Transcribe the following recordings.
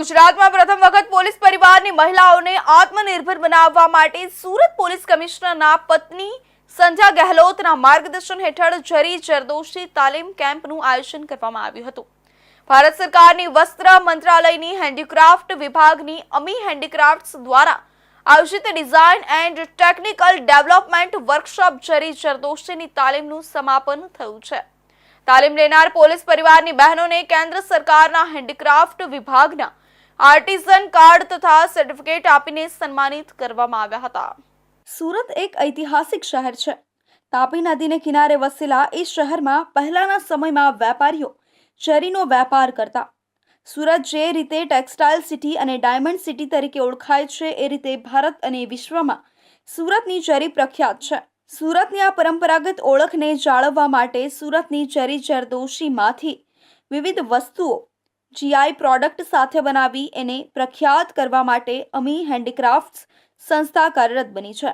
ગુજરાતમાં પ્રથમ વખત પોલીસ પરિવારની મહિલાઓને આત્મનિર્ભર બનાવવા માટે સુરત પોલીસ કમિશનરના પત્ની સંજા ગહેલોતના માર્ગદર્શન હેઠળ જરી જરદોશી તાલીમ કેમ્પનું આયોજન કરવામાં આવ્યું હતું. ભારત સરકારની વસ્ત્ર મંત્રાલયની હેન્ડીક્રાફ્ટ વિભાગની અમી હેન્ડીક્રાફ્ટ્સ દ્વારા આયોજિત design and technical development workshop zari જરદોશીની તાલીમનું સમાપન થયું છે. તાલીમ લેનાર પોલીસ પરિવારની બહેનોને કેન્દ્ર સરકારના હેન્ડીક્રાફ્ટ વિભાગના આર્ટિઝન કાર્ડ તથા સર્ટિફિકેટ આપીને સન્માનિત કરવામાં આવ્યા હતા. સુરત એક ઐતિહાસિક શહેર છે. તાપી નદીને કિનારે વસેલા એ શહેરમાં પહેલાના સમયમાં વેપારીઓ ચેરીનો વેપાર કરતા. સુરત જે રીતે ટેક્સટાઇલ સિટી અને ડાયમંડ સિટી તરીકે ઓળખાય છે, એ રીતે ભારત અને વિશ્વમાં સુરતની ચેરી પ્રખ્યાત છે. સુરતની આ પરંપરાગત ઓળખને જાળવવા માટે સુરતની ચેરી જરદોશીમાંથી વિવિધ વસ્તુઓ જીઆઈ પ્રોડક્ટ સાથે બનાવી એને પ્રખ્યાત કરવા માટે અમી હેન્ડીક્રાફ્ટ્સ સંસ્થા કાર્યરત બની છે.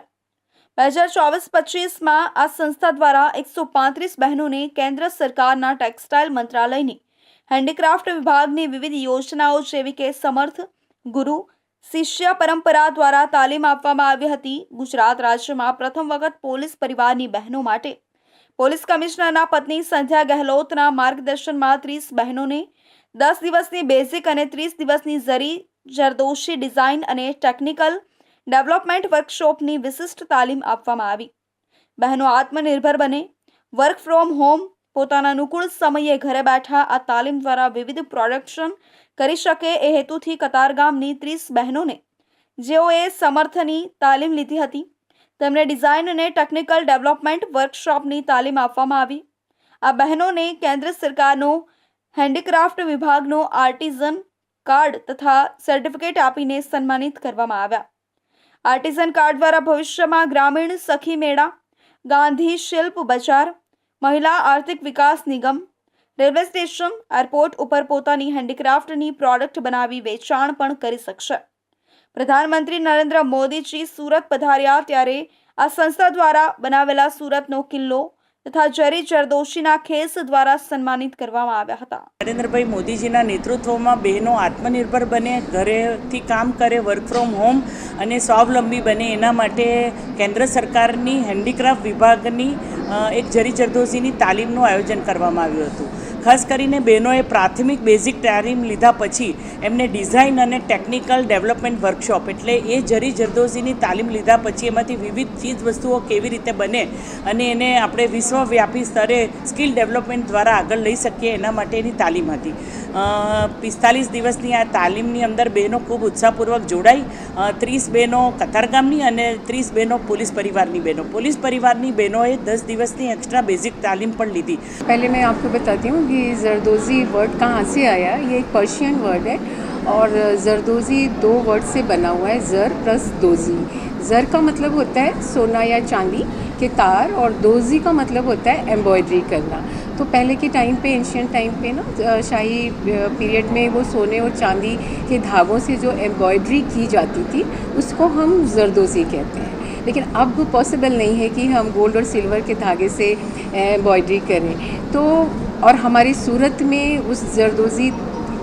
બે હજાર ચોવીસ પચીસમાં આ સંસ્થા દ્વારા એકસો પાંત્રીસ બહેનોને કેન્દ્ર સરકારના ટેક્સટાઇલ મંત્રાલયની હેન્ડીક્રાફ્ટ વિભાગની વિવિધ યોજનાઓ જેવી કે સમર્થ, ગુરુ, શિષ્ય પરંપરા દ્વારા તાલીમ આપવામાં આવી હતી. ગુજરાત રાજ્યમાં પ્રથમ વખત પોલીસ પરિવારની બહેનો માટે પોલીસ કમિશનરના પત્ની સંધ્યા ગહેલોતના માર્ગદર્શનમાં ત્રીસ બહેનોને દસ દિવસની બેઝિક અને ત્રીસ દિવસની ઝરી જરદોશી ડિઝાઇન અને ટેકનિકલ ડેવલપમેન્ટ વર્કશોપની વિશિષ્ટ તાલીમ આપવામાં આવી. બહેનો આત્મનિર્ભર બને. વર્ક ફ્રોમ હોમ પોતાના અનુકૂળ સમયે ઘરે બેઠા આ તાલીમ દ્વારા વિવિધ પ્રોડક્શન કરી શકે એ હેતુથી કતારગામની ત્રીસ બહેનોને જેઓએ સમર્થની તાલીમ લીધી હતી. તેમને ડિઝાઇન અને ટેકનિકલ ડેવલપમેન્ટ વર્કશોપની તાલીમ આપવામાં આવી. આ બહેનોને કેન્દ્ર સરકારનો હેન્ડીક્રાફ્ટ વિભાગનો આર્ટિઝન કાર્ડ તથા સર્ટિફિકેટ આપીને સન્માનિત કરવામાં આવ્યા. આર્ટિઝન કાર્ડ દ્વારા ભવિષ્યમાં ગ્રામીણ સખી મેળા, ગાંધી શિલ્પ બજાર, મહિલા આર્થિક વિકાસ નિગમ, રેલવે સ્ટેશન, એરપોર્ટ ઉપર પોતાની હેન્ડીક્રાફ્ટની પ્રોડક્ટ બનાવી વેચાણ પણ કરી શકશે. પ્રધાનમંત્રી નરેન્દ્ર મોદીજી સુરત પધાર્યા ત્યારે આ સંસ્થા દ્વારા બનાવેલા સુરતનો કિલ્લો તથા જરી જરદોશીના ખેસ દ્વારા સન્માનિત કરવામાં આવ્યા હતા. નરેન્દ્રભાઈ મોદીજીના નેતૃત્વમાં બહેનો આત્મનિર્ભર બને, ઘરેથી કામ કરે વર્ક ફ્રોમ હોમ અને સ્વાવલંબી બને. એના માટે કેન્દ્ર સરકારની હેન્ડીક્રાફ્ટ વિભાગની એક જરી જરદોશીની તાલીમનું આયોજન કરવામાં આવ્યું હતું. ખાસ કરીને બહેનોએ પ્રાથમિક બેઝિક તાલીમ લીધા પછી એમને ડિઝાઇન અને ટેકનિકલ ડેવલપમેન્ટ વર્કશોપ એટલે એ જરી જરદોઝીની તાલીમ લીધા પછી એમાંથી વિવિધ ચીજ વસ્તુઓ કેવી રીતે બને અને એને આપણે વિશ્વવ્યાપી સ્તરે સ્કિલ ડેવલપમેન્ટ દ્વારા આગળ લઈ શકીએ એના માટેની તાલીમ હતી. પિસ્તાલીસ દિવસની આ તાલીમની અંદર બહેનો ખૂબ ઉત્સાહપૂર્વક જોડાઈ. ત્રીસ બહેનો કતારગામની અને ત્રીસ બહેનો પોલીસ પરિવારની બહેનો. પોલીસ પરિવારની બહેનોએ દસ દિવસની એક્સ્ટ્રા બેઝિક તાલીમ પણ લીધી. પહેલે મેં આપકો બતાતી હું कि जरदोज़ी वर्ड कहाँ से आया? ये एक पर्शियन वर्ड है और जरदोज़ी दो वर्ड से बना हुआ है, ज़र प्लस दोज़ी। ज़र का मतलब होता है सोना या चांदी के तार और दोज़ी का मतलब होता है एम्ब्रॉयडरी करना। तो पहले के टाइम पे एंशियंट टाइम पे ना शाही पीरियड में वो सोने और चांदी के धागों से जो एम्ब्रॉयडरी की जाती थी, उसको हम जरदोज़ी कहते हैं। लेकिन अब पॉसिबल नहीं है कि हम गोल्ड और सिल्वर के धागे से एम्ब्रॉयडरी करें। तो और हमारे सूरत में उस जरदोज़ी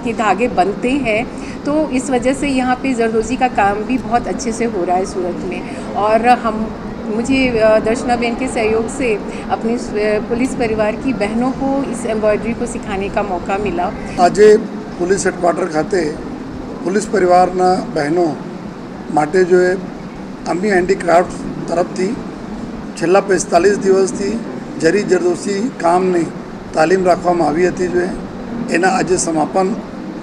के धागे बनते हैं तो इस वजह से यहाँ पे जरदोज़ी का काम भी बहुत अच्छे से हो रहा है सूरत में और हम मुझे अ, दर्शना बहन के सहयोग से अपने अ, पुलिस परिवार की बहनों को इस एम्ब्रॉयडरी को सिखाने का मौका मिला આજે પોલીસ હેડક્વાર્ટર ખાતે પોલીસ પરિવારના બહેનો માટે જો એ અમી હેન્ડીક્રાફ્ટ તરફથી છેલ્લા પિસ્તાલીસ દિવસથી જરી જરદોશી કામની તાલીમ રાખવામાં આવી હતી જો એના આજે સમાપન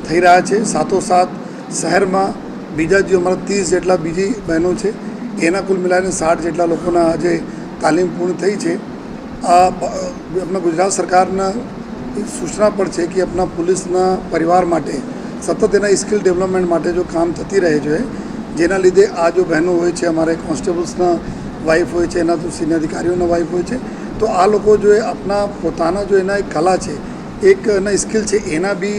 થઈ રહ્યા છે. સાથોસાથ શહેરમાં બીજા જે અમારા ત્રીસ જેટલા બીજી બહેનો છે, એના કુલ મિલાઈને સાઠ જેટલા લોકોના આજે તાલીમ પૂર્ણ થઈ છે. આ આપણા ગુજરાત સરકારના સૂચના પણ છે કે આપણા પોલીસના પરિવાર માટે સતત એના સ્કિલ ડેવલપમેન્ટ માટે જો કામ થતી રહે છે, જેના લીધે આ જો બહેનો હોય છે, અમારે કોન્સ્ટેબલ્સના વાઇફ હોય છે, એના તો સિનિયર અધિકારીઓના વાઇફ હોય છે તો આ લોકો જો એ આપણા પોતાના જો એના એક કલા છે, એક, એના સ્કિલ છે, એના બી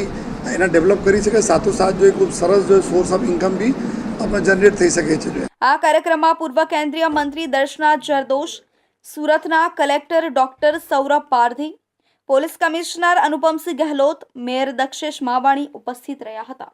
એના ડેવલપ કરી શકે સાથોસાથ જો એ ખૂબ સરસ જો સોર્સ ઓફ ઇન્કમ બી આપણે જનરેટ થઈ શકે છે આ કાર્યક્રમમાં પૂર્વ કેન્દ્રીય મંત્રી દર્શના જરદોશ, સુરતના collector doctor Saurabh Pardhi, police commissioner Anupamsinh Gehlot, mayor Dakshesh Mavani ઉપસ્થિત રહ્યા હતા.